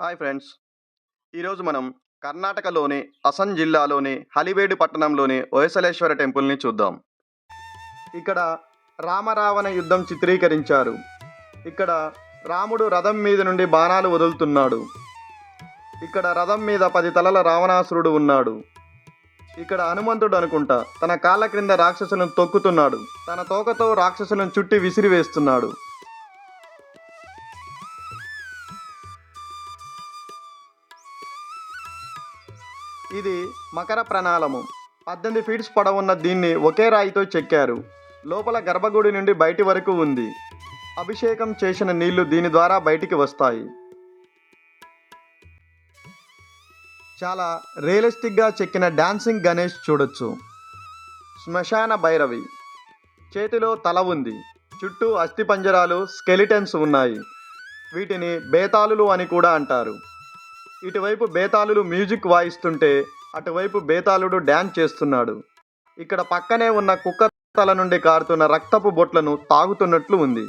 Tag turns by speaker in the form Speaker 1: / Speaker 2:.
Speaker 1: Hi friends. ఈరోజు మనం కర్ణాటకలోని అసన్ జిల్లాలోని హలివేడు పట్టణంలోని ఓయసలేశ్వర టెంపుల్ని చూద్దాం. ఇక్కడ రామరావణ యుద్ధం చిత్రీకరించారు. ఇక్కడ రాముడు రథం మీద నుండి బాణాలు వదులుతున్నాడు. ఇక్కడ రథం మీద పది తలల రావణాసురుడు ఉన్నాడు. ఇక్కడ హనుమంతుడు అనుకుంటా తన కాళ్ళ క్రింద రాక్షసులను తొక్కుతున్నాడు. తన తోకతో రాక్షసులను చుట్టి విసిరివేస్తున్నాడు. ఇది మకర ప్రణాళము. పద్దెనిమిది ఫీట్స్ పొడవున్న దీన్ని ఒకే రాయితో చెక్కారు. లోపల గర్భగుడి నుండి బయటి వరకు ఉంది. అభిషేకం చేసిన నీళ్ళు దీని ద్వారా బయటికి వస్తాయి. చాలా రియలిస్టిక్గా చెక్కిన డాన్సింగ్ గణేష్ చూడొచ్చు. శ్మశాన భైరవి. చేతిలో తల ఉంది. చుట్టూ అస్థిపంజరాలు స్కెలిటన్స్ ఉన్నాయి. వీటిని బేతాళులు అని కూడా అంటారు. ఇటువైపు బేతాళులు మ్యూజిక్ వాయిస్తుంటే అటువైపు బేతాళుడు డ్యాన్స్ చేస్తున్నాడు. ఇక్కడ పక్కనే ఉన్న కుక్క తల నుండి కారుతున్న రక్తపు బొట్లను తాగుతున్నట్లు ఉంది.